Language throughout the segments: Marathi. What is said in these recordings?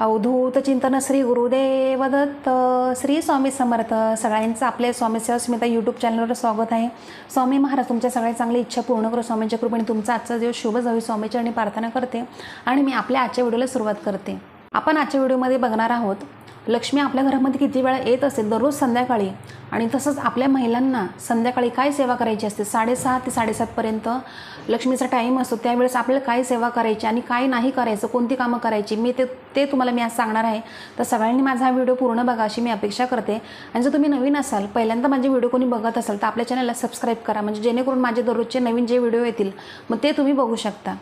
अवधूत चिंतन श्री गुरुदेव दत्त श्री स्वामी समर्थ. सगळ्यांचं आपले स्वामी सेवा स्मिता यूट्यूब चॅनलवर स्वागत आहे. स्वामी महाराज तुमच्या सगळ्या चांगली इच्छा पूर्ण करू स्वामींच्या कृपेने तुमचा आजचा दिवस शुभ जावी. स्वामीची आणि प्रार्थना करते आणि मी आपल्या आजच्या व्हिडिओला सुरुवात करते. आपण आजच्या व्हिडिओमध्ये बघणार आहोत लक्ष्मी आपल्या घरामध्ये किती वेळा येत असेल दररोज संध्याकाळी. आणि तसंच आपल्या महिलांना संध्याकाळी काय सेवा करायची असते? साडेसहा ते साडेसातपर्यंत लक्ष्मीचा टाईम असतो. त्यावेळेस आपल्याला काय सेवा करायची आणि काय नाही करायचं? कोणती कामं करायची? मी ते ते तुम्हाला मी आज सांगणार आहे. तर सगळ्यांनी माझा हा व्हिडिओ पूर्ण बघा अशी मी अपेक्षा करते. आणि जर तुम्ही नवीन असाल पहिल्यांदा माझे व्हिडिओ कोणी बघत असाल तर आपल्या चॅनलला सबस्क्राईब करा. म्हणजे जेणेकरून माझे दररोजचे नवीन जे व्हिडिओ येतील मग ते तुम्ही बघू शकता.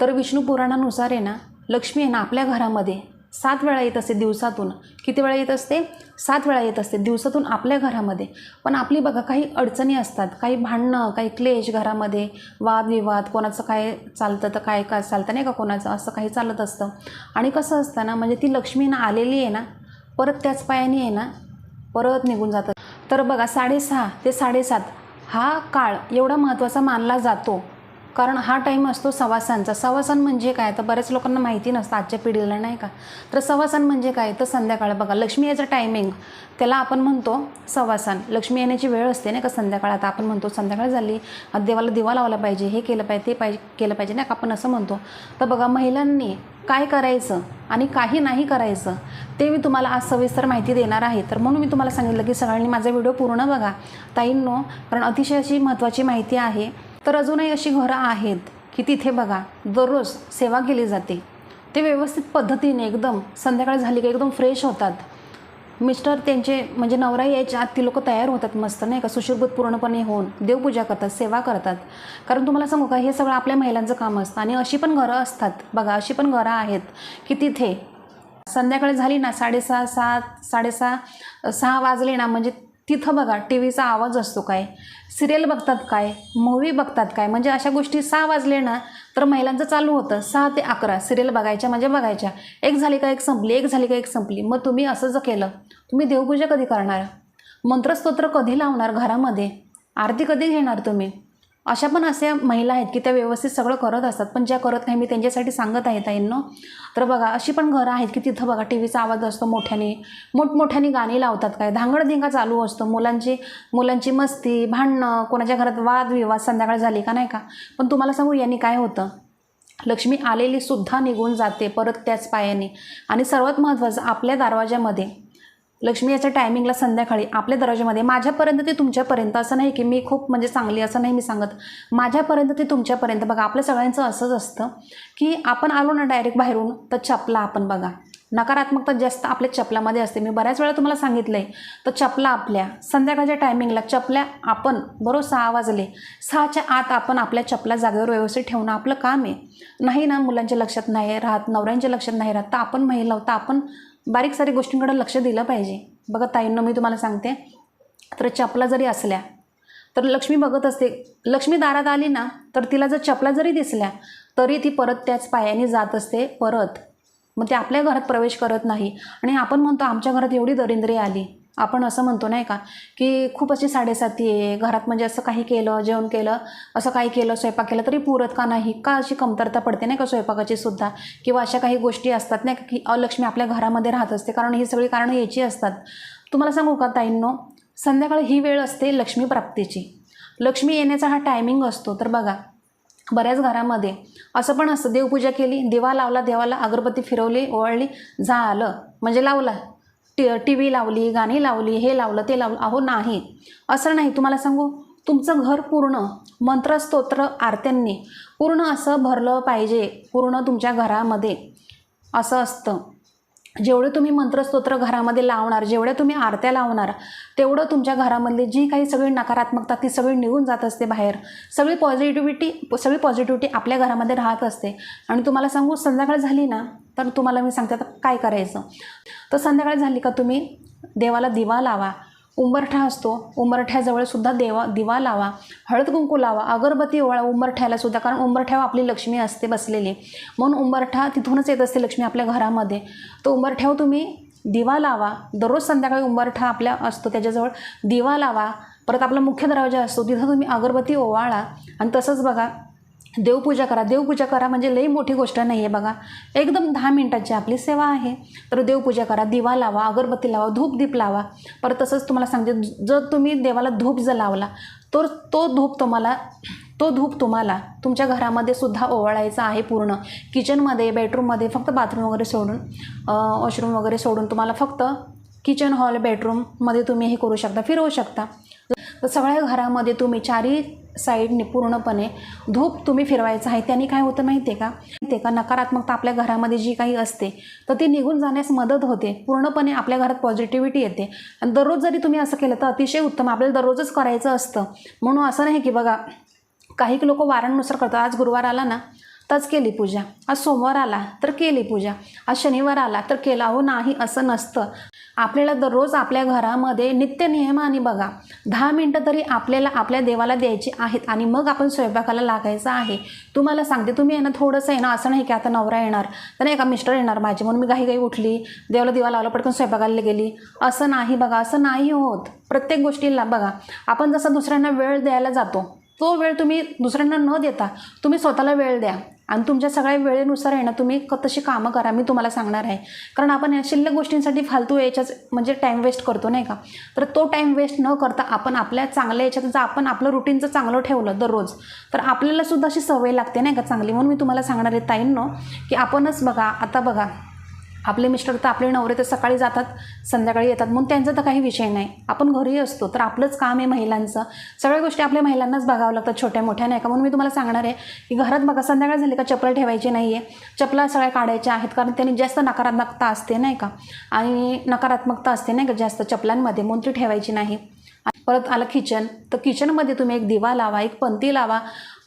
तर विष्णू पुराणानुसार आहे ना लक्ष्मी आहे ना आपल्या घरामध्ये. सात वेळा येत असते दिवसातून. किती वेळा येत असते? सात वेळा येत असते. दिवसातून आपल्या घरामध्ये. पण आपली बघा काही अडचणी असतात. काही भांडणं काही क्लेश घरामध्ये. वादविवाद कोणाचं काय चालतं तर काय काय चालतं नाही का कोणाचं? असं काही चालत असतं. आणि कसं असतं ना म्हणजे ती लक्ष्मी ना आलेली आहे ना परत त्याच पायाने आहे ना परत निघून जातं. तर बघा साडेसहा ते साडेसात हा काळ एवढा महत्त्वाचा मानला जातो. कारण हा टाईम असतो सवासांचा. सवासन म्हणजे काय? तर बऱ्याच लोकांना माहिती नसतं आजच्या पिढीला नाही का? तर सवासन म्हणजे काय? तर संध्याकाळ बघा लक्ष्मी याचं टायमिंग त्याला आपण म्हणतो सवासान. लक्ष्मी येण्याची वेळ असते नाही का संध्याकाळ आता आपण म्हणतो संध्याकाळ झाली देवाला दिवा लावला पाहिजे हे केलं पाहिजे ते पाहिजे केलं पाहिजे नाही का? आपण असं म्हणतो. तर बघा महिलांनी काय करायचं आणि काही नाही करायचं ते मी तुम्हाला आज सविस्तर माहिती देणार आहे. तर म्हणून मी तुम्हाला सांगितलं की सगळ्यांनी माझा व्हिडिओ पूर्ण बघा. ताईंनो कारण अतिशय अशी महत्त्वाची माहिती आहे. तर अजूनही अशी घरं आहेत की तिथे बघा दररोज सेवा केली जाते. ते व्यवस्थित पद्धतीने एकदम संध्याकाळ झाली की एकदम फ्रेश होतात. मिस्टर त्यांचे म्हणजे नवरा यायच्या आत ती लोक तयार होतात मस्त नाही का? सुशोभूत पूर्णपणे होऊन देवपूजा करतात सेवा करतात. कारण तुम्हाला सांगू का हे सगळं आपल्या महिलांचं काम असतं आणि अशी पण घरं असतात. बघा अशी पण घरं आहेत की तिथे संध्याकाळी झाली ना साडेसहा सात साडेसहा सहा वाजले ना म्हणजे तिथं बघा टी व्हीचा आवाज असतो काय? सिरियल बघतात काय? मूवी बघतात काय? म्हणजे अशा गोष्टी सहा वाजले ना तर महिलांचं चालू होतं. सहा ते अकरा सिरियल बघायच्या म्हणजे बघायच्या. एक झाली का एक संपली एक झाली का एक संपली. मग तुम्ही असं जर केलं तुम्ही देवपूजा कधी करणार? मंत्रस्तोत्र कधी लावणार घरामध्ये? आरती कधी घेणार तुम्ही? अशा पण अशा महिला आहेत की त्या व्यवस्थित सगळं करत असतात. पण ज्या करत नाही मी त्यांच्यासाठी सांगत आहे ताईंनो. तर बघा अशी पण घरं आहेत की तिथं बघा टी व्हीचा आवाज असतो मोठ्याने. मोठमोठ्याने गाणी लावतात काय? धांगडधिंगा चालू असतो. मुलांची मुलांची मस्ती भांडणं कोणाच्या घरात वादविवाद संध्याकाळ झाली का नाही का? पण तुम्हाला सांगू यांनी काय होतं? लक्ष्मी आलेली सुद्धा निघून जाते परत त्याच पायाने. आणि सर्वात महत्त्वाचं आपल्या दरवाज्यामध्ये लक्ष्मी याच्या टायमिंगला संध्याकाळी आपल्या दरवाज्यामध्ये. माझ्यापर्यंत ते तुमच्यापर्यंत. असं नाही की मी खूप म्हणजे चांगली असं नाही मी सांगत. माझ्यापर्यंत ते तुमच्यापर्यंत. बघा आपल्या सगळ्यांचं असंच असतं की आपण आलो ना डायरेक्ट बाहेरून तर चपला आपण बघा. नकारात्मकता जास्त आपल्या चपलामध्ये असते. मी बऱ्याच वेळा तुम्हाला सांगितलं आहे तर चपला आपल्या. संध्याकाळच्या टायमिंगला चपल्या आपण बरोबर सहा वाजले. सहाच्या आत आपण आपल्या चपला जागेवर व्यवस्थित ठेवणं आपलं काम आहे. नाही ना मुलांच्या लक्षात नाही राहत नवऱ्यांच्या लक्षात नाही राहत. तर आपण महिला तर आपण बारीक सारी गोष्टींकडे लक्ष दिलं पाहिजे. बघा ताईंना मी तुम्हाला सांगते. तर चपला जरी असल्या तर लक्ष्मी बघत असते. लक्ष्मी दारात आली ना तर तिला जर चपला जरी दिसल्या तरी ती परत त्याच पायाने जात असते परत. मग ते आपल्या घरात प्रवेश करत नाही. आणि आपण म्हणतो आमच्या घरात एवढी दरिंद्री आली. आपण असं म्हणतो नाही का की खूप अशी साडेसाती आहे घरात म्हणजे असं काही केलं जेवण केलं असं काही केलं स्वयंपाक केलं तरी पुरत का नाही? का अशी कमतरता पडते नाही का स्वयंपाकाची सुद्धा? किंवा अशा काही गोष्टी असतात नाही का की अलक्ष्मी आपल्या घरामध्ये राहत असते कारण ही सगळी कारणं याची असतात. तुम्हाला सांगू का ताईंनो संध्याकाळी ही वेळ असते लक्ष्मी प्राप्तीची. लक्ष्मी येण्याचा हा टायमिंग असतो तर बघा बऱ्याच घरामध्ये असं पण असतं देवपूजा केली दिवा लावला देवाला अगरबत्ती फिरवली ओवाळली झालं म्हणजे लावला टी टी व्ही लावली गाणी लावली हे लावलं ते लावलं. अहो नाही. असं नाही. तुम्हाला सांगू तुमचं घर पूर्ण मंत्रस्तोत्र आरत्यांनी पूर्ण असं भरलं पाहिजे. पूर्ण तुमच्या घरामध्ये असं असतं. जेवढे तुम्ही मंत्रस्तोत्र घरामध्ये लावणार जेवढ्या तुम्ही आरत्या लावणार तेवढं तुमच्या घरामधली जी काही सगळी नकारात्मकता ती सगळी निघून जात असते बाहेर. सगळी पॉझिटिव्हिटी सगळी पॉझिटिव्हिटी आपल्या घरामध्ये राहत असते. आणि तुम्हाला सांगू संध्याकाळ झाली ना तर तुम्हाला मी सांगते आता काय करायचं? तर संध्याकाळ झाली का तुम्ही देवाला दिवा लावा. उंबरठा असतो. उंबरठ्याजवळ सुद्धा देवा दिवा लावा. हळद कुंकू लावा. अगरबत्ती ओळा उंबरठ्याला सुद्धा कारण उंबरठ्यावर आपली लक्ष्मी असते बसलेली. म्हणून उंबरठा तिथूनच येत असते लक्ष्मी आपल्या घरामध्ये. तो उंबरठ्यावर तुम्ही दिवा लावा. दररोज संध्याकाळी उंबरठा आपल्या असतो त्याच्याजवळ. दिवा लावा. परत आपला मुख्य दरवाजा असतो. तिथं तुम्ही अगरबत्ती ओवाळा. आणि तसंच बघा देवपूजा करा. देवपूजा करा म्हणजे लई मोठी गोष्ट नाही आहे बघा. एकदम दहा मिनटाची आपली सेवा आहे. तर देवपूजा करा दिवा लावा अगरबत्ती लावा धूप दीप लावा. परत तसंच तुम्हाला सांगते जर तुम्ही देवाला धूप जर लावला तर तो धूप तुम्हाला तो धूप तुम्हाला तुमच्या घरामध्ये सुद्धा ओवाळायचा आहे पूर्ण. किचनमध्ये बेडरूममध्ये फक्त बाथरूम वगैरे सोडून वॉशरूम वगैरे सोडून तुम्हाला फक्त किचन हॉल बेडरूममध्ये तुम्ही हे करू शकता फिरवू शकता. सगळ्या घरामध्ये तुम्ही चारी साईडने पूर्णपणे धूप तुम्ही फिरवायचं आहे. त्याने काय होतं माहिती आहे का? माहिती आहे का? नकारात्मकता आपल्या घरामध्ये जी काही असते तर ती निघून जाण्यास मदत होते. पूर्णपणे आपल्या घरात पॉझिटिव्हिटी येते. आणि दररोज जरी तुम्ही असं केलं तर अतिशय उत्तम. आपल्याला दररोजच करायचं असतं. म्हणून असं नाही की बघा काही लोक वारांनुसार करतात. आज गुरुवार आला ना तच केली पूजा. आज सोमवार आला तर केली पूजा. आज शनिवार आला तर केला. हो नाही असं नसतं. आपल्याला दररोज आपल्या घरामध्ये नित्य नियमाने बघा. दहा मिनटं तरी आपल्याला आपल्या देवाला द्यायची आहेत आणि मग आपण स्वयंपाकाला लागायचं आहे. तुम्हाला सांगते तुम्ही आहे ना थोडंसं आहे ना असं नाही की आता नवरा येणार तर नाही का मिस्टर येणार माझे. म्हणून मी घाई घाई उठली. देवाला दिवा लावला पटकन स्वयंपाकाला गेली. असं नाही बघा असं नाही होत. प्रत्येक गोष्टीला बघा. आपण जसं दुसऱ्यांना वेळ द्यायला जातो तो वेळ तुम्ही दुसऱ्यांना न देता तुम्ही स्वतःला वेळ द्या. आणि तुमच्या सगळ्या वेळेनुसार आहे ना तुम्ही तशी कामं करा मी तुम्हाला सांगणार आहे. कारण आपण या शिल्लक गोष्टींसाठी फालतू याच्याच म्हणजे टाईम वेस्ट करतो नाही का? तर तो टाईम वेस्ट न करता आपण आपल्या चांगल्या याच्यात जर आपण आपलं रुटीनचं चांगलं ठेवलं दररोज तर आपल्याला सुद्धा अशी सवय लागते नाही का चांगली? म्हणून मी तुम्हाला सांगणार आहे ताईंनो की आपणच बघा आता बघा आपले मिस्टर तर आपले नवरे तर सकाळी जातात संध्याकाळी येतात. म्हणून त्यांचा तर काही विषय नाही. आपण घरी असतो तर आपलंच काम आहे महिलांचं. सगळ्या गोष्टी आपल्या महिलांनाच बघावं लागतात छोट्या मोठ्या नाही का? म्हणून मी तुम्हाला सांगणार आहे की घरात बघा संध्याकाळ झाली का चपला ठेवायची नाही आहे चपला सगळ्या काढायच्या आहेत कारण त्यांनी जास्त नकारात्मकता असते नाही का? आणि नकारात्मकता असते नाही का जास्त चपलांमध्ये म्हणून ती ठेवायची नाही. परत आलं किचन. तर किचनमध्ये तुम्ही एक दिवा लावा एक पंती लावा.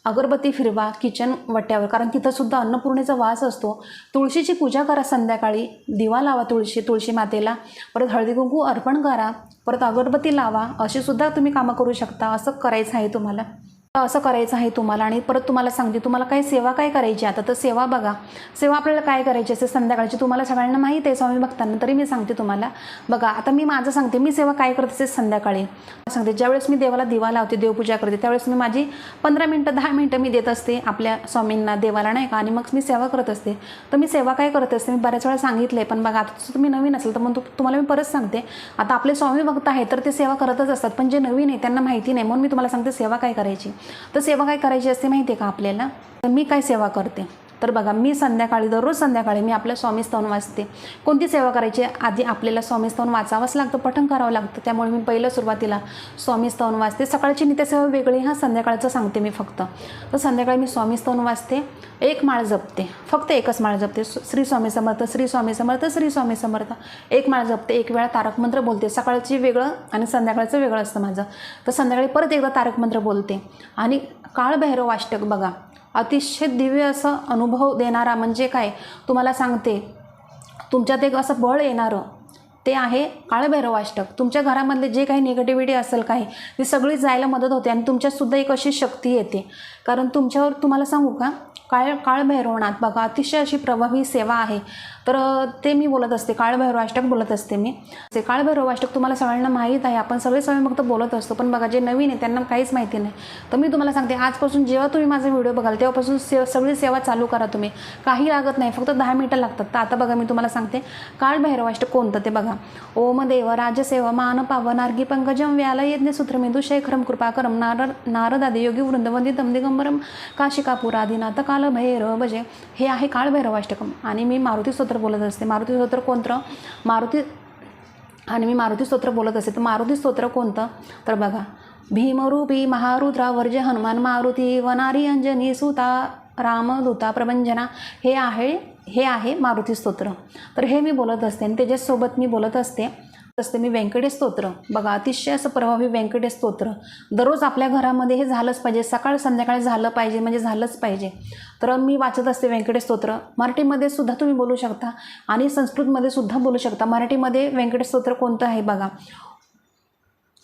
अगरबत्ती फिरवा किचन वट्यावर. कारण तिथंसुद्धा अन्नपूर्णेचा वास असतो. तुळशीची पूजा करा संध्याकाळी. दिवा लावा तुळशी तुळशी मातेला. परत हळदी कुंकू अर्पण करा. परत अगरबत्ती लावा. अशीसुद्धा तुम्ही कामं करू शकता. असं करायचं आहे तुम्हाला. असं करायचं आहे तुम्हाला आणि परत तुम्हाला सांगते तुम्हाला काय सेवा काय करायची आता तर सेवा बघा. सेवा आपल्याला काय करायची असते? संध्याकाळची तुम्हाला सगळ्यांना माहीत आहे स्वामी भक्तांना तरी मी सांगते तुम्हाला. बघा आता मी माझं सांगते मी सेवा काय करत असते संध्याकाळी? सांगते ज्यावेळेस मी देवाला दिवा लावते देवपूजा करते त्यावेळेस मी माझी पंधरा मिनटं दहा मिनटं मी देत असते आपल्या स्वामींना देवाला नाही का? आणि मग मी सेवा करत असते. तर मी सेवा काय करत असते? मी बऱ्याच वेळा सांगितलं आहे पण बघा आता जर तुम्ही नवीन असेल तर मग तुम्हाला मी परत सांगते. आता आपले स्वामी भक्त आहेत तर ते सेवा करतच असतात पण जे नवीन आहे त्यांना माहिती नाही. म्हणून मी तुम्हाला सांगते सेवा काय करायची? तर सेवा काय करायची असते माहिती आहे का आपल्याला? तर मी काय सेवा करते? तर बघा मी संध्याकाळी दररोज संध्याकाळी मी आपलं स्वामी स्तवन वाचते. कोणती सेवा करायची? आधी आपल्याला स्वामी स्तवन वाचावंच लागतं पठण करावं लागतं. त्यामुळे मी पहिलं सुरुवातीला स्वामी स्तवन वाचते. सकाळची नित्यसेवा वेगळी हा संध्याकाळचं सांगते मी फक्त. तर संध्याकाळी मी स्वामी स्तवन वाचते एक माळ जपते. फक्त एकच माळ जपते. श्री स्वामी समर्थ श्री स्वामी समर्थ श्री स्वामी समर्थ. एक माळ जपते एक वेळा तारक मंत्र बोलते. सकाळची वेगळं आणि संध्याकाळचं वेगळं असतं माझं. तर संध्याकाळी परत एकदा तारक मंत्र बोलते. आणि काळभैरव अष्टक बघा. अतिशय दिव्य असं अनुभव देणारा म्हणजे काय? तुम्हाला सांगते. तुमच्यात एक असं बळ येणारं ते आहे काळभैरवाष्टक. तुमच्या घरामधले जे काही निगेटिव्हिटी असेल काही ती सगळी जायला मदत होते आणि तुमच्यातसुद्धा एक अशी शक्ती येते. कारण तुमच्यावर तुम्हाला सांगू का? काळ काळभैरवनाथ बघा अतिशय अशी प्रभावी सेवा आहे. तर ते मी बोलत असते. काळभैरव अष्टक बोलत असते मी. ते काळभैरव अष्टक तुम्हाला सगळ्यांना माहीत आहे. आपण सगळे सगळे फक्त बोलत असतो. पण बघा जे नवीन आहे त्यांना काहीच माहिती नाही. तर मी तुम्हाला सांगते आजपासून जेव्हा तुम्ही माझा व्हिडिओ बघाल तेव्हापासून से सगळी सेवा चालू करा तुम्ही. काही लागत नाही. फक्त दहा मिनिटं लागतात. तर आता बघा मी तुम्हाला सांगते. काळभैरव अष्टक कोणतं ते बघा. ओम देव राजसेवा मान पावन नार्गी पंकजम व्याल यज्ञ सूत्रमेंदू शेखरम कृपाकरम नारद नारदादी योगी वृंदवंदितम दिगंबरम काशिकापुरादिनाथ काल भैरव भजे. हे आहे काळभैरव अष्टकम आणि मी मारुती स्तोत्र बोलत असते. मारुती स्तोत्र कोणतं? मारुती आणि मी मारुती स्तोत्र बोलत असते. तर मारुती स्तोत्र कोणतं? तर बघा भीमरूपी महारुद्रा वर्ज हनुमान मारुती वनारी अंजनी सुता रामदूता प्रभंजना हे आहे हे आहे मारुती स्तोत्र. तर हे मी बोलत असते आणि त्याच्यासोबत मी बोलत असते असते मी व्यंकटेश स्तोत्र. बघा अतिशय असं प्रभावी व्यंकटेश स्तोत्र. दररोज आपल्या घरामध्ये हे झालंच पाहिजे. सकाळ संध्याकाळी झालं पाहिजे म्हणजे झालंच पाहिजे. तर मी वाचत असते व्यंकटेश स्तोत्र. मराठीमध्ये सुद्धा तुम्ही बोलू शकता आणि संस्कृतमध्ये सुद्धा बोलू शकता. मराठीमध्ये व्यंकटेश स्तोत्र कोणतं आहे बघा?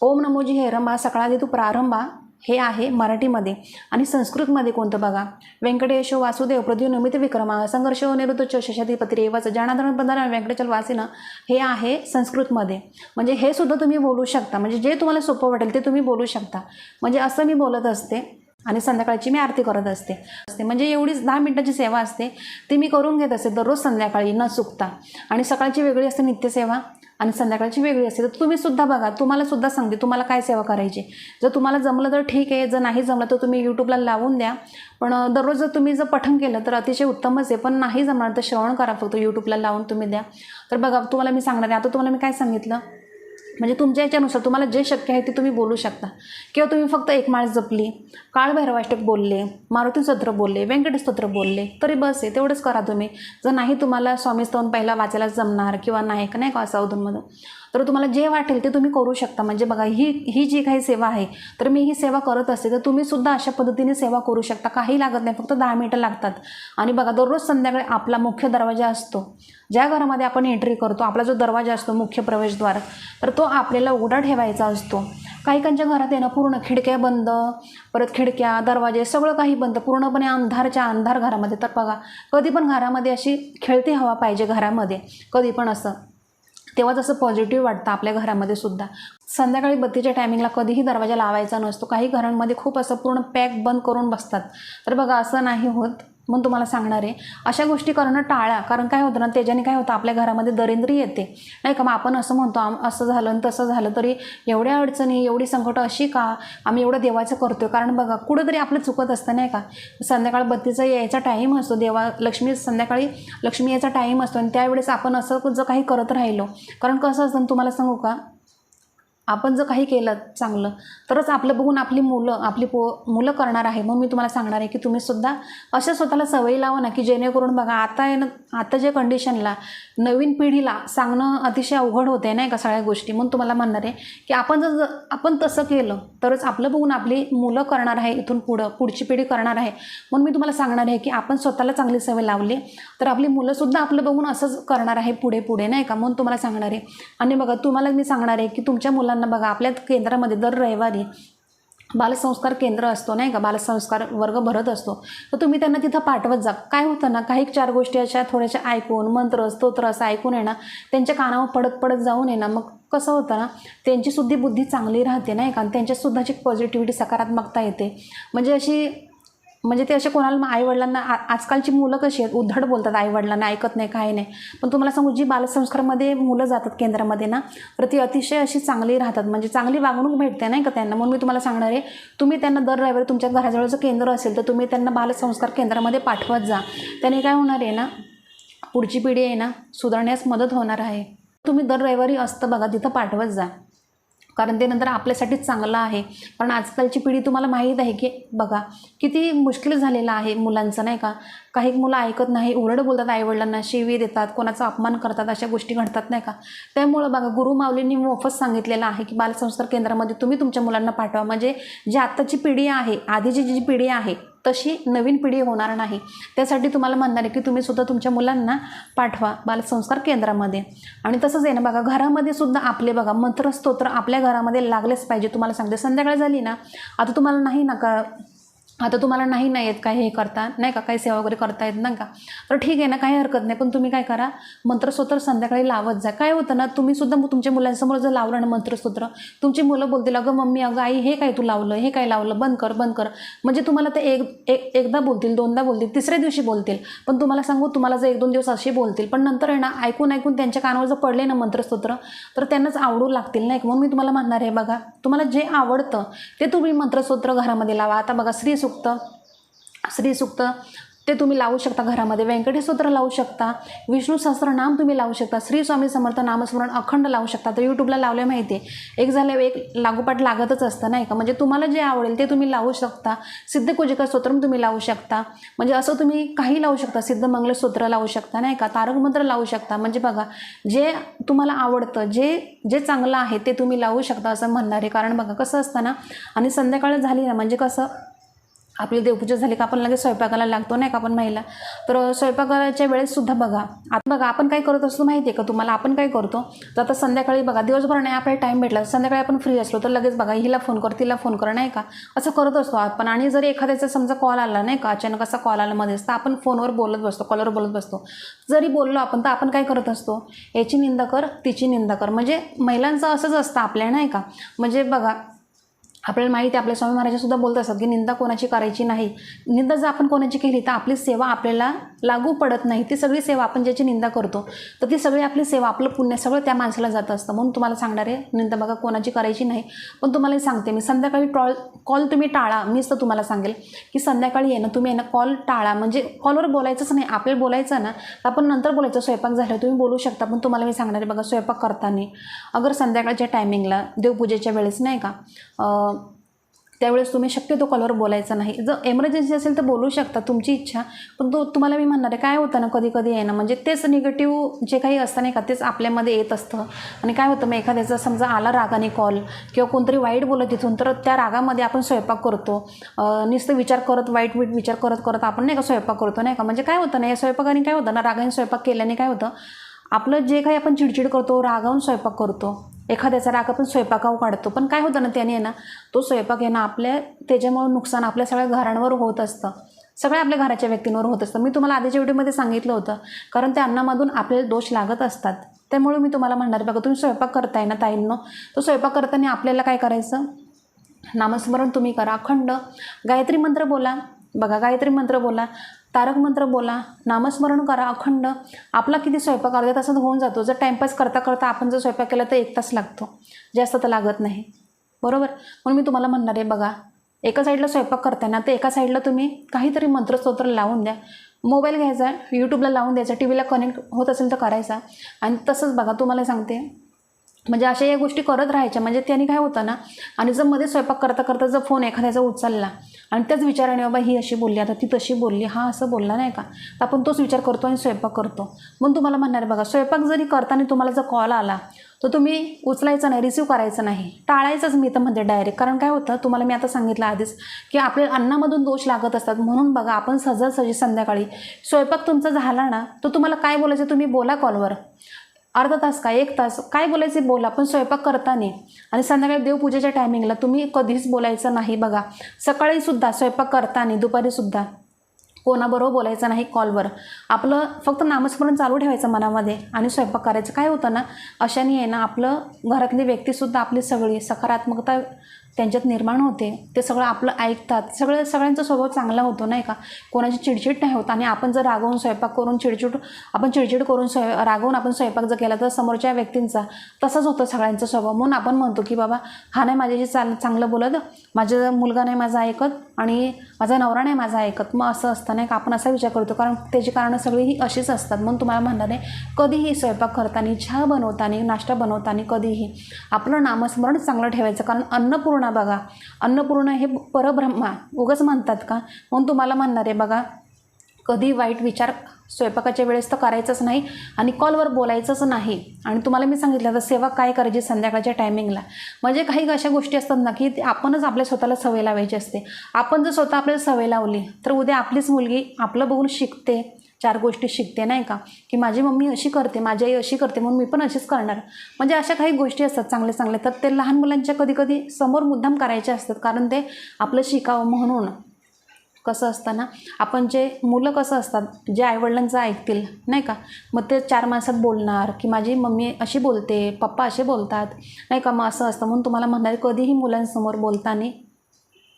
ओम नमोजी हे रंबा सकाळादी तू प्रारंभा. हे आहे मराठीमध्ये. आणि संस्कृतमध्ये कोणतं बघा? व्यंकटेश वासुदेव प्रद्युनमित विक्रमा संघर्ष निरुद्ध शशाधिपती रेवाचं जनार्दन प्रधान व्यंकटेचल वासिना हे आहे संस्कृतमध्ये. म्हणजे हे सुद्धा तुम्ही बोलू शकता. म्हणजे जे तुम्हाला सोपं वाटेल ते तुम्ही बोलू शकता. म्हणजे असं मी बोलत असते आणि संध्याकाळची मी आरती करत असते. असते. म्हणजे एवढीच दहा मिनटाची सेवा असते. ती मी करून घेत असते दररोज संध्याकाळी न चुकता. आणि सकाळची वेगळी असते नित्यसेवा. आणि संध्याकाळची वेगळी असते. तर तुम्ही सुद्धा बघा तुम्हाला सुद्धा सांगते तुम्हाला काय सेवा करायची. जर तुम्हाला जमलं तर ठीक आहे जर नाही जमलं तर तुम्ही यूट्यूबला लावून द्या. पण दररोज जर तुम्ही जर पठण केलं तर अतिशय उत्तमच आहे. पण नाही जमणार तर श्रवण करा फक्त यूट्यूबला लावून तुम्ही द्या. तर बघा तुम्हाला मी सांगणार आहे. आता तुम्हाला मी काय सांगितलं? म्हणजे तुमच्या याच्यानुसार तुम्हाला जे शक्य आहे ते तुम्ही बोलू शकता. किंवा तुम्ही फक्त एक माळ जपली काळभैरवाष्टक बोलले मारुती स्तोत्र बोलले व्यंकटेशस्तोत्र बोलले तरी बस आहे तेवढंच करा तुम्ही. जर नाही तुम्हाला स्वामी स्तवन पहिला वाचायला जमणार किंवा नाही का नाही का असं तर तुम्हाला जे वाटेल ते तुम्ही करू शकता. म्हणजे बघा ही ही जी काही सेवा आहे तर मी ही सेवा करत असते तर तुम्ही सुद्धा अशा पद्धतीने सेवा करू शकता. काही लागत नाही फक्त दहा मिनटं लागतात. आणि बघा दररोज संध्याकाळी आपला मुख्य दरवाजा असतो. ज्या घरामध्ये आपण एंट्री करतो आपला जो दरवाजा असतो मुख्य प्रवेशद्वार तर तो आपल्याला उघडा ठेवायचा असतो. काही काहींच्या घरात आहे ना पूर्ण खिडक्या बंद परत खिडक्या दरवाजे सगळं काही बंद पूर्णपणे अंधारच्या अंधार घरामध्ये. तर बघा कधी पण घरामध्ये अशी खेळती हवा पाहिजे घरामध्ये. कधी पण असं. तेव्हा जसं पॉझिटिव्ह वाटतं आपल्या घरामध्ये सुद्धा. संध्याकाळी बत्तीच्या टायमिंगला कधीही दरवाजा लावायचा नसतो. काही घरांमध्ये खूप असं पूर्ण पॅक बंद करून बसतात. तर बघा असं नाही होत. म्हणून तुम्हाला सांगणार आहे अशा गोष्टी करणं टाळा. कारण काय होतं ना त्याच्याने काय होतं आपल्या घरामध्ये दरिंद्री येते. नाही का? मग आपण असं म्हणतो आम असं झालं आणि तसं झालं तरी एवढ्या अडचणी एवढी संकटं अशी का? आम्ही एवढं देवाचं करतोय. कारण बघा कुठंतरी आपलं चुकत असतं नाही का? संध्याकाळ बत्तीचा यायचा टाईम असतो देवा लक्ष्मी संध्याकाळी लक्ष्मी यायचा टाईम असतो आणि त्यावेळेस आपण असं जर काही करत राहिलो. कारण कसं असतं तुम्हाला सांगू का? आपण जर काही केलं चांगलं तरच आपलं बघून आपली मुलं आपली पो मुलं करणार आहे. म्हणून मी तुम्हाला सांगणार आहे की तुम्ही सुद्धा अशा स्वतःला सवयी लावा ना की जेणेकरून बघा आता आहे ना आता जे कंडिशनला नवीन पिढीला सांगणं अतिशय अवघड होते नाही का सगळ्या गोष्टी? म्हणून तुम्हाला म्हणणार आहे की आपण जर जर- आपण तसं केलं तरच आपलं बघून आपली मुलं करणार आहे इथून पुढं पुढची पिढी करणार आहे. म्हणून मी तुम्हाला सांगणार आहे की आपण स्वतःला चांगली सवय लावली तर आपली मुलंसुद्धा आपलं बघून असंच करणार आहे पुढे पुढे नाही का? म्हणून तुम्हाला सांगणार आहे. आणि बघा तुम्हाला मी सांगणार आहे की तुमच्या मुलांना बघा आपल्या केंद्रामध्ये दर रविवारी बालसंस्कार केंद्र असतो नाही का? बालसंस्कार वर्ग भरत असतो. तर तुम्ही त्यांना तिथं पाठवत जा. काय होतं ना काही चार गोष्टी अशा थोड्याशा ऐकून मंत्र स्तोत्र असं ऐकून आहे ना त्यांच्या कानावर पडत पडत जाऊन आहे ना मग कसं होतं ना त्यांची सुद्धी बुद्धी चांगली राहते नाही का? आणि त्यांच्यातसुद्धाची पॉझिटिव्हिटी सकारात्मकता येते. म्हणजे अशी म्हणजे ते असे कोणाला आईवडिलांना आजकालची मुलं कशी आहेत? उद्धट बोलतात आईवडिलांना ऐकत नाही काही नाही. पण तुम्हाला सांगू जी बालसंस्कारमध्ये मुलं जातात केंद्रामध्ये ना तर ती अतिशय अशी चांगली राहतात. म्हणजे चांगली वागणूक भेटते नाही का त्यांना? म्हणून मी तुम्हाला सांगणार आहे तुम्ही त्यांना दर रविवारी तुमच्या घराजवळचं केंद्र असेल तर तुम्ही त्यांना बालसंस्कार केंद्रामध्ये पाठवत जा. त्याने काय होणार आहे ना पुढची पिढी आहे ना सुधारण्यास मदत होणार आहे. तुम्ही दर रविवारी असतं बघा तिथं पाठवत जा. कारण ते नंतर आपल्यासाठीच चांगलं आहे. कारण आजकालची पिढी तुम्हाला माहीत आहे की बघा किती मुश्किल झालेलं आहे मुलांचं नाही का? काही मुलं ऐकत नाही ओरड बोलतात आईवडिलांना शिवी देतात कोणाचा अपमान करतात अशा गोष्टी घडतात नाही का? त्यामुळं बघा गुरु माऊलींनी मोफत सांगितलेलं आहे की बालसंस्कार केंद्रामध्ये तुम्ही तुमच्या मुलांना पाठवा. म्हणजे जी आत्ताची पिढी आहे आधीची जी पिढी आहे तशी नवीन पिढी होणार नाही. त्यासाठी तुम्हाला म्हणणार आहे की तुम्ही सुद्धा तुमच्या मुलांना पाठवा बालसंस्कार केंद्रामध्ये. आणि तसंच आहे ना बघा घरामध्ये सुद्धा आपले बघा मंत्र स्तोत्र आपल्या घरामध्ये लागलेच पाहिजे. तुम्हाला सांगते संध्याकाळ झाली ना आता तुम्हाला नाही ना का आता तुम्हाला नाही ना येत काय हे करता नाही का? काही सेवा वगैरे करता येत नाही का? तर ठीक आहे ना काही हरकत नाही. पण तुम्ही काय करा मंत्रस्तोत्र संध्याकाळी लावत जा. काय होतं ना तुम्ही सुद्धा तुमच्या मुलांसमोर जर लावलं ना मंत्रस्तोत्र तुमची मुलं बोलतील अगं मम्मी अगं आई हे काय तू लावलं? हे काय लावलं? बंद कर बंद कर. म्हणजे तुम्हाला ते एक एक एकदा बोलतील दोनदा बोलतील तिसऱ्या दिवशी बोलतील. पण तुम्हाला सांगू तुम्हाला जर एक दोन दिवस असे बोलतील पण नंतर आहे ना ऐकून ऐकून त्यांच्या कानावर जर पडले ना मंत्रस्तोत्र तर त्यांनाच आवडू लागतील नाही का? म्हणून मी तुम्हाला म्हणणार आहे बघा तुम्हाला जे आवडतं ते तुम्ही मंत्रस्तोत्र घरामध्ये लावा. आता बघा स्त्री सुक्त श्री ते तुम्ही लावू शकता घरामध्ये. व्यंकटेशसूत्र लावू शकता विष्णू सहस्त्रनाम तुम्ही लावू शकता श्री स्वामी समर्थ नामस्मरण अखंड लावू शकता. तर यूट्यूबला लावले माहिती आहे एक झाल्यावर एक लागोपाठ लागतच असतं नाही का? म्हणजे तुम्हाला जे आवडेल ते तुम्ही लावू शकता. सिद्ध कुजिका स्तोत्रम तुम्ही लावू शकता. म्हणजे असं तुम्ही काही लावू शकता. सिद्ध मंगल स्तोत्र लावू शकता नाही का? तारक मंत्र लावू शकता. म्हणजे बघा जे तुम्हाला आवडतं जे जे चांगलं आहे ते तुम्ही लावू शकता असं म्हणणार आहे. कारण बघा कसं असतं ना आणि संध्याकाळ झाली ना म्हणजे कसं आपली देवपूजा झाली का आपण लगेच स्वयंपाकाला लागतो नाही का आपण महिला? तर स्वयंपाकाच्या वेळेस सुद्धा बघा. आता बघा आपण काय करत असतो माहिती आहे का तुम्हाला? आपण काय करतो तर आता संध्याकाळी बघा दिवसभर नाही आपल्याला टाईम भेटला संध्याकाळी आपण फ्री असलो तर लगेच बघा हिला फोन कर तिला फोन कर नाही का? असं करत असतो आपण. आणि जर एखाद्याचा समजा कॉल आला नाही का? अचानक असा कॉल आला मध्येच तर आपण फोनवर बोलत बसतो कॉलवर बोलत बसतो. जरी बोललो आपण तर आपण काय करत असतो? याची निंदा कर तिची निंदा कर. म्हणजे महिलांचं असंच असतं आपल्या नाही का? म्हणजे बघा आपल्याला माहिती आहे आपल्या स्वामी महाराजसुद्धा बोलत असतात की निंदा कोणाची करायची नाही. निंदा जर आपण कोणाची केली तर आपली सेवा आपल्याला लागू पडत नाही. ती सगळी सेवा आपण ज्याची निंदा करतो तर ती सगळी आपली सेवा आपलं पुण्य सगळं त्या माणसाला जात असतं. म्हणून तुम्हाला सांगणार आहे निंदा बघा कोणाची करायची नाही. पण तुम्हाला सांगते मी संध्याकाळी टॉल कॉल तुम्ही टाळा. मीच तर तुम्हाला सांगेल की संध्याकाळी येणं ना तुम्ही आहे ना कॉल टाळा. म्हणजे कॉलवर बोलायचंच नाही आपल्याला बोलायचं ना तर आपण नंतर बोलायचं. स्वयंपाक झालं तुम्ही बोलू शकता. पण तुम्हाला मी सांगणार आहे बघा स्वयंपाक करताना अगर संध्याकाळच्या टायमिंगला देवपूजेच्या वेळेस नाही का त्यावेळेस तुम्ही शक्यतो कॉलवर बोलायचं नाही. जर एमर्जन्सी असेल तर बोलू शकता तुमची इच्छा. पण तो तुम्हाला मी म्हणणार आहे काय होतं ना कधी कधी आहे ना म्हणजे तेच निगेटिव्ह जे काही असतं नाही का तेच आपल्यामध्ये येत असतं. आणि काय होतं मग एखाद्याचा समजा आला रागाने कॉल किंवा कोणतरी वाईट बोलत तिथून तर त्या रागामध्ये आपण स्वयंपाक करतो. नुसतं विचार करत वाईट वाईट विचार करत करत आपण नाही का स्वयंपाक करतो नाही का? म्हणजे काय होतं ना या स्वयंपाकाने काय होतं ना रागाने स्वयंपाक केल्याने काय होतं आपलं जे काही आपण चिडचिड करतो रागावून स्वयंपाक करतो. एखाद्याचा राग आपण स्वयंपाकावर काढतो. पण काय होतं ना त्याने आहे ना तो स्वयंपाक आहे ना आपल्या त्याच्यामुळं नुकसान आपल्या सगळ्या घरांवर होत असतं. सगळ्या आपल्या घराच्या व्यक्तींवर होत असतं. मी तुम्हाला आधीच्या व्हिडिओमध्ये सांगितलं होतं कारण त्या अन्नामधून आपल्याला दोष लागत असतात. त्यामुळे मी तुम्हाला म्हणणार बघा तुम्ही स्वयंपाक करताय ना ताईंनो तो स्वयंपाक करताना आपल्याला काय करायचं? नामस्मरण तुम्ही करा. अखंड गायत्री मंत्र बोला. बघा गायत्री मंत्र बोला तारक मंत्र बोला नामस्मरण करा अखंड. आपला किती स्वयंपाक अर्ध्या तासात होऊन जातो. जर टाईमपास करता करता आपण जर स्वयंपाक केला तर एक तास लागतो. जास्त तर लागत नाही. बरोबर? म्हणून मी तुम्हाला म्हणणार आहे बघा एका साईडला स्वयंपाक करताना तर एका साईडला तुम्ही काहीतरी मंत्रस्तोत्र लावून द्या. मोबाईल घ्यायचा यूट्यूबला लावून द्यायचा टी व्हीला कनेक्ट होत असेल तर करायचा. आणि तसंच बघा तुम्हाला सांगते म्हणजे अशा या गोष्टी करत राहायच्या. म्हणजे त्याने काय होतं ना आणि जर मध्ये स्वयंपाक करता करता जर फोन एखाद्याचा उचलला आणि त्याच विचाराने बाबा ही अशी बोलली आता ती तशी बोलली हा असं बोलला नाही का? तर आपण तोच विचार करतो आणि स्वयंपाक करतो. म्हणून तुम्हाला म्हणणार बघा स्वयंपाक जरी करताना तुम्हाला जर कॉल आला तर तुम्ही उचलायचं नाही रिसीव करायचं नाही. टाळायचंच मी तर म्हणते डायरेक्ट कारण काय होतं तुम्हाला मी आता सांगितलं आधीच की आपले अन्नामधून दोष लागत असतात. म्हणून बघा आपण सहजासहजी संध्याकाळी स्वयंपाक तुमचा झाला ना तर तुम्हाला काय बोलायचं? तुम्ही बोला कॉलवर अर्धा तास काय एक तास काय बोलायचे बोला पण स्वयंपाक करताना. आणि संध्याकाळी देवपूजेच्या टायमिंगला तुम्ही कधीच बोलायचं नाही बघा. सकाळीसुद्धा स्वयंपाक करताना दुपारीसुद्धा कोणाबरोबर बोलायचं नाही कॉलवर. आपलं फक्त नामस्मरण चालू ठेवायचं मनामध्ये आणि स्वयंपाक करायचं. काय होतं ना अशाने आहे ना आपलं घरातली व्यक्तीसुद्धा आपली सगळी सकारात्मकता त्यांच्यात निर्माण होते ते सगळं आपलं ऐकतात. सगळं सगळ्यांचा स्वभाव चांगला होतो नाही का? कोणाची चिडचिड नाही होत. आणि आपण जर रागवून स्वयंपाक करून चिडचिड आपण चिडचिड करून स्वय रागवून आपण स्वयंपाक जर केला तर समोरच्या व्यक्तींचा तसाच होतं सगळ्यांचा स्वभाव. म्हणून आपण म्हणतो की बाबा हा नाही माझ्याशी चाल चांगलं बोलत. माझा मुलगा नाही माझा ऐकत आणि माझा नवरा नाही माझा ऐकत. मग असं असतं नाही का? आपण असा विचार करतो. कारण त्याची कारणं सगळी ही अशीच असतात. म्हणून तुम्हाला म्हणणार आहे कधीही स्वयंपाक करताना चहा बनवताना नाश्ता बनवताना कधीही आपलं नामस्मरण चांगलं ठेवायचं. कारण अन्नपूर्णा बघा. अन्नपूर्णा हे परब्रह्मा उगच म्हणतात का? म्हणून तुम्हाला म्हणणार आहे बघा. कधी वाईट विचार स्वयंपाकाच्या वेळेस तर करायचंच नाही आणि कॉलवर बोलायचंच नाही. आणि तुम्हाला मी सांगितलं तर सेवा काय करायची संध्याकाळच्या टायमिंगला? म्हणजे काही अशा गोष्टी असतात ना की आपणच आपल्या स्वतःला सवय लावायची असते. आपण जर स्वतः आपल्याला सवय लावली तर उद्या आपलीच मुलगी आपलं बघून शिकते. चार गोष्टी शिकते नाही का? की माझी मम्मी अशी करते माझी आई अशी करते म्हणून मी पण अशीच करणार. म्हणजे अशा काही गोष्टी असतात चांगले चांगल्या तर ते लहान मुलांच्या कधी कधी समोर मुद्दाम करायचे असतात कारण ते आपलं शिकावं म्हणून. कसं असतं ना आपण जे मुलं कसं असतात जे आईवडिलांचं ऐकतील नाही का? मग ते चार माणसात बोलणार की माझी मम्मी अशी बोलते पप्पा असे बोलतात नाही का? मग असं असतं. म्हणून तुम्हाला म्हणणार कधीही मुलांसमोर बोलताना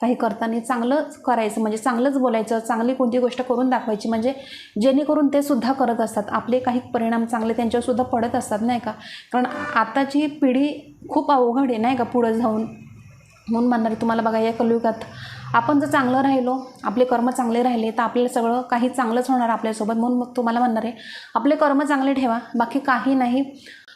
काही करताना चांगलंच करायचं म्हणजे चांगलंच बोलायचं चांगली कोणती गोष्ट करून दाखवायची म्हणजे जेणेकरून ते सुद्धा करत असतात. आपले काही परिणाम चांगले त्यांच्यावरसुद्धा पडत असतात नाही का? कारण आताची पिढी खूप अवघड आहे नाही का पुढं जाऊन. म्हणून म्हणणार आहे, तुम्हाला बघा या कलयुगात आपण जर चांगलं राहिलो आपले कर्म चांगले राहिले तर आपल्याला सगळं काही चांगलंच होणार आपल्यासोबत. म्हणून मग तुम्हाला म्हणणार आहे आपले कर्म चांगले ठेवा बाकी काही नाही.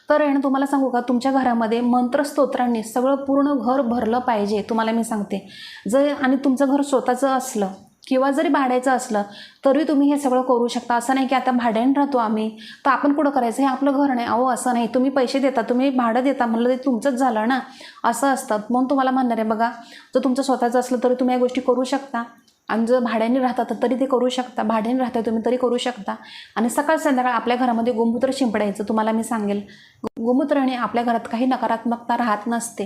तर आहे तुम्हाला सांगू का? तुमच्या घरामध्ये मंत्रस्तोत्रांनी सगळं पूर्ण घर भरलं पाहिजे. तुम्हाला मी सांगते. जर आणि तुमचं घर स्वतःचं असलं किंवा जरी भाड्याचं असलं तरी तुम्ही हे सगळं करू शकता. असं नाही की आता भाड्याने राहतो आम्ही तर आपण कुठं करायचं? हे आपलं घर नाही. अहो असं नाही. तुम्ही पैसे देता तुम्ही भाडं देता म्हणलं ते तुमचंच झालं ना? असं असतं. म्हणून तुम्हाला म्हणणार आहे बघा जर तुमचं स्वतःचं असलं तरी तुम्ही या गोष्टी करू शकता. आणि जर भाड्याने राहता तर तरी ते करू शकता. भाड्याने राहता तुम्ही तरी करू शकता. आणि सकाळ संध्याकाळ आपल्या घरामध्ये गोमूत्र शिंपडायचं तुम्हाला मी सांगेल. गोमूत्राने आपल्या घरात काही नकारात्मकता राहत नसते.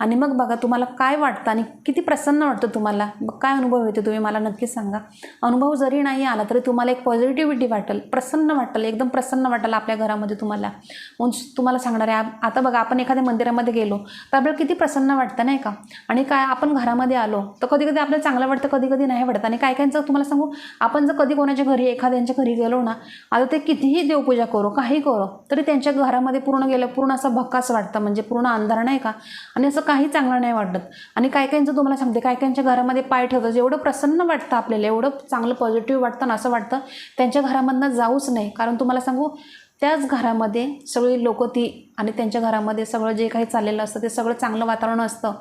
आणि मग बघा तुम्हाला काय वाटतं आणि किती प्रसन्न वाटतं तुम्हाला? मग काय अनुभव येतो? तुम्ही मला नक्की सांगा. अनुभव जरी नाही आला तरी तुम्हाला एक पॉझिटिव्हिटी वाटेल प्रसन्न वाटेल एकदम प्रसन्न वाटेल आपल्या घरामध्ये तुम्हाला. मग तुम्हाला सांगणार आहे आता बघा आपण एखाद्या मंदिरामध्ये गेलो तर आपल्याला किती प्रसन्न वाटतं नाही का? आणि काय आपण घरामध्ये आलो तर कधी कधी आपल्याला चांगलं वाटतं कधी कधी नाही वाटतं. आणि काय काहींचं तुम्हाला सांगू आपण जर कधी कोणाच्या घरी एखाद्यांच्या घरी गेलो ना आता ते कितीही देवपूजा करो काही करो तरी त्यांच्या घरामध्ये पूर्ण गेलं पूर्ण असं भक्कास वाटतं म्हणजे पूर्ण अंधार नाही का? आणि असं काही चांगलं नाही वाटत. आणि काय काहींचं तुम्हाला सांगते काय काहींच्या घरामध्ये पाय ठेवतं जेवढं प्रसन्न वाटतं आपल्याला एवढं चांगलं पॉझिटिव्ह वाटतं ना असं वाटतं त्यांच्या घरामधनं जाऊच नाही. कारण तुम्हाला सांगू त्याच घरामध्ये सगळी लोक ती आणि त्यांच्या घरामध्ये सगळं जे काही चाललेलं असतं ते सगळं चांगलं वातावरण असतं.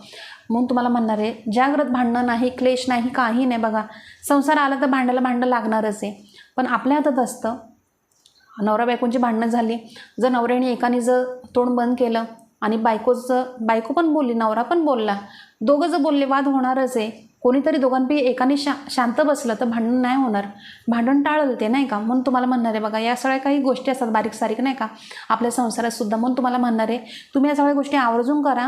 म्हणून तुम्हाला म्हणणार आहे ज्या भांडणं नाही क्लेश नाही काही नाही बघा. संसार आला तर भांडायला भांडणं लागणारच आहे. पण आपल्या हातात असतं. नवरा बायकोंची भांडणं झाली. जर नवऱ्याने एकाने जर तोंड बंद केलं आणि बायकोचं बायको पण बोलली नवरा पण बोलला. दोघं जर बोलले वाद होणारच आहे. कोणीतरी दोघांपैकी एकाने शा शांत बसलं तर भांडण नाही होणार. भांडण टाळलं ते नाही का? म्हणून तुम्हाला म्हणणार आहे बघा या सगळ्या काही गोष्टी असतात बारीक सारीक नाही का? आपल्या संसारात सुद्धा. म्हणून तुम्हाला म्हणणार आहे तुम्ही या सगळ्या गोष्टी आवर्जून करा.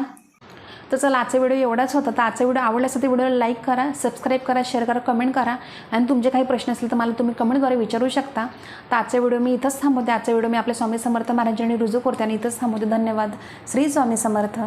तर चला आजचा व्हिडिओ एवढाच होता. तर आजचा व्हिडिओ आवडला असेल तर व्हिडिओला लाईक करा सबस्क्राईब करा शेअर करा कमेंट करा. आणि तुमचे काही प्रश्न असतील तर मला तुम्ही कमेंटद्वारे विचारू शकता. तर आजचा व्हिडिओ मी इथंच थांबवते. आजचा व्हिडिओ मी आपल्या स्वामी समर्थ महाराजांनी रुजू करते आणि इथंच थांबवते. धन्यवाद. श्री स्वामी समर्थ.